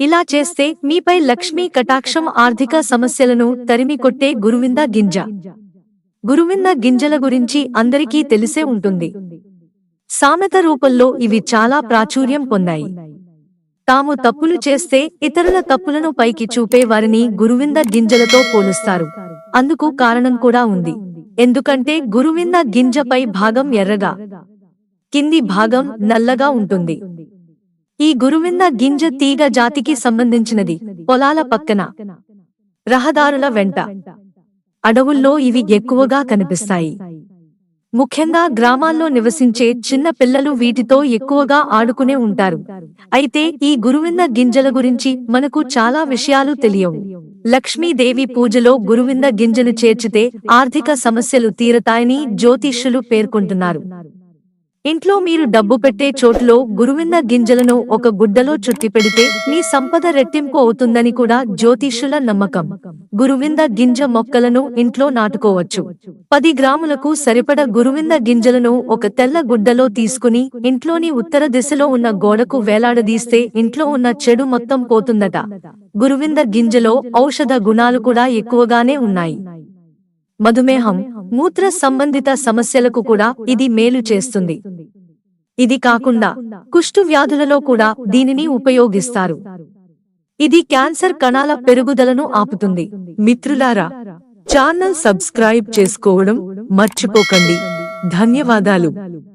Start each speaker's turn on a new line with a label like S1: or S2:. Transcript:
S1: ఇలా చేస్తే మీపై లక్ష్మీ కటాక్షం ఆర్థిక సమస్యలను తరిమికొట్టే గురువింద గింజ. గురువింద గింజల గురించి అందరికీ తెలిసే ఉంటుంది. సామెత రూపంలో ఇవి చాలా ప్రాచుర్యం పొందాయి. తాము తప్పులు చేస్తే ఇతరుల తప్పులను పైకి చూపే వారిని గురువింద గింజలతో పోలుస్తారు. అందుకు కారణం కూడా ఉంది. ఎందుకంటే గురువింద గింజపై భాగం ఎర్రగా కింది భాగం నల్లగా ఉంటుంది. ఈ గురువింద గింజ తీగ జాతికి సంబంధించినది. పొలాల పక్కన. రహదారుల వెంట. అడవుల్లో ఇవి ఎక్కువగా కనిపిస్తాయి. ముఖ్యంగా గ్రామాల్లో నివసించే చిన్న పిల్లలు వీటితో ఎక్కువగా ఆడుకునే ఉంటారు. అయితే ఈ గురువింద గింజల గురించి మనకు చాలా విషయాలు తెలియవు. లక్ష్మీదేవి పూజలో గురువింద గింజను చేర్చితే ఆర్థిక సమస్యలు తీరతాయని జ్యోతిష్యులు పేర్కొంటున్నారు. ఇంట్లో మీరు డబ్బు పెట్టే చోట్లో గురువింద గింజలను ఒక గుడ్డలో చుట్టి పెడితే మీ సంపద రెట్టింపు అవుతుందని కూడా జ్యోతిష్యుల నమ్మకం. గురువింద గింజ మొక్కలను ఇంట్లో నాటుకోవచ్చు. పది గ్రాములకు సరిపడ గురువింద గింజలను ఒక తెల్ల గుడ్డలో తీసుకుని ఇంట్లోని ఉత్తర దిశలో ఉన్న గోడకు వేలాడదీస్తే ఇంట్లో ఉన్న చెడు మొత్తం పోతుందట. గురువింద గింజలో ఔషధ గుణాలు కూడా ఎక్కువగానే ఉన్నాయి. మధుమేహం మూత్ర సంబంధిత సమస్యలకు కూడా ఇది మేలు చేస్తుంది. ఇది కాకుండా కుష్టు వ్యాధులలో కూడా దీనిని ఉపయోగిస్తారు. ఇది క్యాన్సర్ కణాల పెరుగుదలను ఆపుతుంది. మిత్రులారా ఛానల్ సబ్స్క్రైబ్ చేసుకోవడం మర్చిపోకండి. ధన్యవాదాలు.